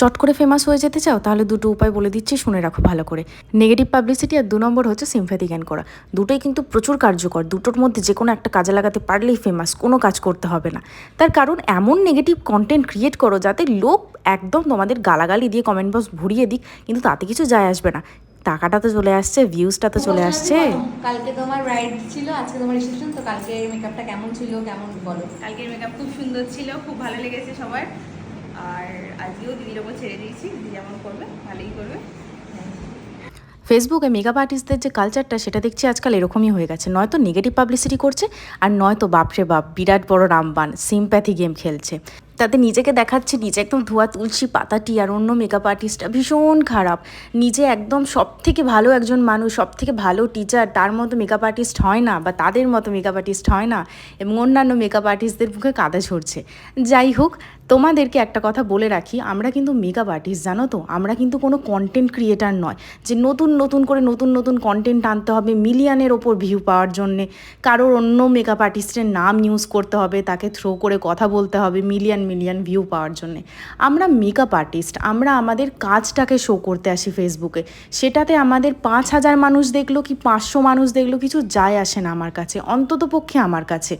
চট করে ফেমাস হয়ে যেতে চাও তাহলে দুটো উপায় বলে দিচ্ছি শুনে রাখো ভালো করে। নেগেটিভ পাবলিসিটি আর দু নম্বর হচ্ছে সিম্প্যাথি জ্ঞান করা। দুটোই কিন্তু প্রচুর কার্যকর দুটোর মধ্যে যে কোনো একটা কাজে লাগাতে পারলেই ফেমাস কোনো কাজ করতে হবে না। তার কারণ এমন নেগেটিভ কন্টেন্ট ক্রিয়েট করো যাতে লোক একদম তোমাদের গালাগালি দিয়ে কমেন্ট বক্স ভরিয়ে দিক কিন্তু তাতে কিছু যায় আসবে না। টাকাটা তো চলে আসছে ভিউজটা তো চলে আসছে। কালকে তোমার ব্রাইড ছিল আজকে তোমার রিসেপশন তো কালকে মেকআপটা কেমন ছিল কেমন বলো? কালকের মেকআপ খুব সুন্দর ছিল খুব ভালো লেগেছে সবার। আর আজকেও দিদির ওপর ছেড়ে দিয়েছি, দিদি যেমন করবে, ভালোই করবে। ফেসবুকে মেকআপ আর্টিস্টদের যে কালচারটা সেটা দেখছি আজকাল এরকমই হয়ে গেছে। নয়তো নেগেটিভ পাবলিসিটি করছে, আর নয়তো বাপরে বাপ, বিরাট বড় রামবান সিম্প্যাথি গেম খেলছে। তাতে নিজেকে দেখাচ্ছে, নিজে একদম ধোয়া তুলসী পাতাটি আর অন্য মেকআপ আর্টিস্টটা ভীষণ খারাপ। নিজে একদম সব থেকে ভালো একজন মানুষ সব থেকে ভালো টিচার তার মতো মেকআপ আর্টিস্ট হয় না বা তাদের মতো মেকআপ আর্টিস্ট হয় না এবং অন্যান্য মেকআপ আর্টিস্টদের মুখে কাদা ঝরছে। যাই হোক, তোমাদেরকে একটা কথা বলে রাখি, আমরা কিন্তু মেকআপ আর্টিস্ট জানো তো? আমরা কিন্তু কোনো কন্টেন্ট ক্রিয়েটার নয়। যে নতুন নতুন করে নতুন নতুন কন্টেন্ট আনতে হবে মিলিয়নের ওপর ভিউ পাওয়ার জন্যে। কারোর অন্য মেকআপ আর্টিস্টের নাম ইউজ করতে হবে, তাকে থ্রো করে কথা বলতে হবে মিলিয়ন মিলিয়ন ভিউ পাওয়ার জন্যে। আমরা মেকআপ আর্টিস্ট আমরা আমাদের কাজটাকে শো করতে আসি ফেসবুকে সেটাতে আমাদের পাঁচ হাজার মানুষ দেখল কি পাঁচশো মানুষ দেখল, কিছু যায় আসে না আমার কাছে, অন্তত পক্ষে আমার কাছে।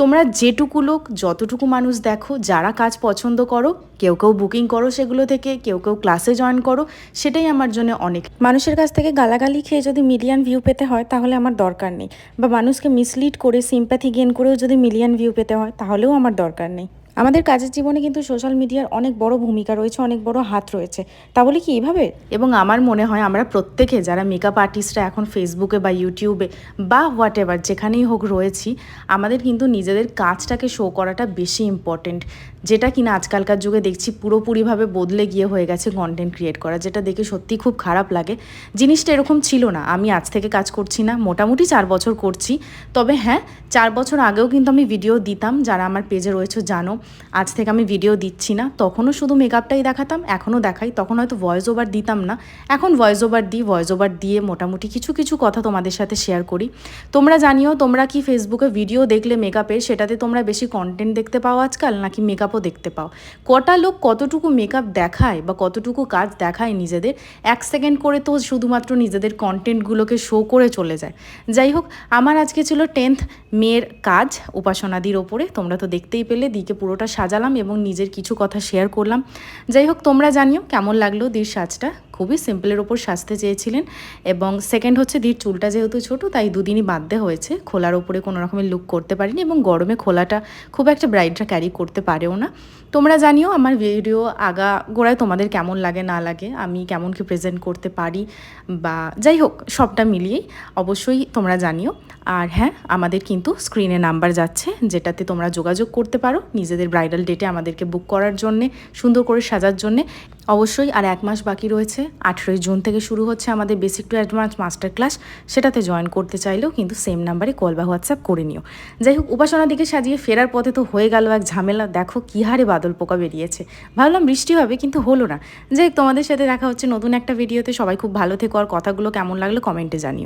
তোমরা যেটুকু লোক, যতটুকু মানুষ দেখো, যারা কাজ পছন্দ করো, কেউ কেউ বুকিং করো সেগুলো থেকে, কেউ কেউ ক্লাসে জয়েন করো, সেটাই আমার জন্য অনেক। মানুষের কাছ থেকে গালাগালি খেয়ে যদি মিলিয়ন ভিউ পেতে হয়, তাহলে আমার দরকার নেই। বা মানুষকে মিসলিড করে সিম্প্যাথি গেন করেও যদি মিলিয়ন ভিউ পেতে হয়, তাহলেও আমার দরকার নেই। আমাদের কাজের জীবনে কিন্তু সোশ্যাল মিডিয়ার অনেক বড় ভূমিকা রয়েছে, অনেক বড় হাত রয়েছে। তা বলে কি এভাবে? এবং আমার মনে হয় আমরা প্রত্যেকে যারা মেকআপ আর্টিস্টরা এখন ফেসবুকে বা ইউটিউবে বা হোয়াট এভার যেখানেই হোক রয়েছি, আমাদের কিন্তু নিজেদের কাজটাকে শো করাটা বেশি ইম্পর্টেন্ট যেটা কিনা আজকালকার যুগে দেখছি পুরোপুরিভাবে বদলে গিয়ে হয়ে গেছে কন্টেন্ট ক্রিয়েট করা, যেটা দেখে সত্যি খুব খারাপ লাগে। জিনিসটা এরকম ছিল না, আমি আজ থেকে কাজ করছি না, মোটামুটি চার বছর করছি। তবে হ্যাঁ চার বছর আগেও কিন্তু আমি ভিডিও দিতাম, যারা আমার পেজে রয়েছে জানো। আজ থেকে আমি ভিডিও দিচ্ছি না। তখনও শুধু মেকআপটাই দেখাতাম, এখনও দেখাই। তখন হয়তো ভয়েস ওভার দিতাম না। এখন ভয়েস ওভার দিই ভয়েস ওভার দিয়ে মোটামুটি কিছু কিছু কথা তোমাদের সাথে শেয়ার করি। তোমরা জানিও, তোমরা কি ফেসবুকে ভিডিও দেখলে মেকআপের সেটাতে তোমরা বেশি কন্টেন্ট দেখতে পাও আজকাল, নাকি মেকআপও দেখতে পাও? কটা লোক কতটুকু মেকআপ দেখায় বা কতটুকু কাজ দেখায় নিজেদের? এক সেকেন্ড করে তো শুধুমাত্র নিজেদের কন্টেন্টগুলোকে শো করে চলে যায়। যাই হোক, আমার আজকে ছিল টেন্থ মেয়ের কাজ, উপাসনাদির ওপরে। তোমরা তো দেখতেই পেলে, দিকে পুরোটা সাজালাম এবং নিজের কিছু কথা শেয়ার করলাম। যাই হোক, তোমরা জানিও কেমন লাগল দির সাজটা খুবই সিম্পলের ওপর সাজতে চেয়েছিলেন এবং সেকেন্ড হচ্ছে দির চুলটা যেহেতু ছোটো, তাই দুদিনই বাঁধতে হয়েছে। খোলার ওপরে কোনো রকমের লুক করতে পারিনি এবং গরমে খোলাটা খুব একটা ব্রাইডরা ক্যারি করতে পারেও না। তোমরা জানিও আমার ভিডিও আগা গোড়ায় তোমাদের কেমন লাগে, না লাগে, আমি কেমন কি প্রেজেন্ট করতে পারি বা যাই হোক, সবটা মিলিয়েই অবশ্যই তোমরা জানিও। আর হ্যাঁ আমাদের কিন্তু স্ক্রিনে নাম্বার যাচ্ছে, যেটাতে তোমরা যোগাযোগ করতে পারো নিজেদের ব্রাইডাল ডেটে আমাদেরকে বুক করার জন্যে, সুন্দর করে সাজার জন্যে। অবশ্যই, আর এক মাস বাকি রয়েছে। আঠেরোই জুন থেকে শুরু হচ্ছে আমাদের basic to advance master class সেটাতে জয়েন করতে চাইলেও কিন্তু সেম নাম্বারে কল বা হোয়াটসঅ্যাপ করে নিও। যাই হোক, উপাসনার দিকে সাজিয়ে ফেরার পথে তো হয়ে গেল এক ঝামেলা। দেখো কী হারে বাদল পোকা বেরিয়েছে। ভাবলাম বৃষ্টি হবে, কিন্তু হলো না। যাই তোমাদের সাথে দেখা হচ্ছে নতুন একটা ভিডিওতে সবাই খুব ভালো থেকো, আর কথাগুলো কেমন লাগল কমেন্টে জানিও।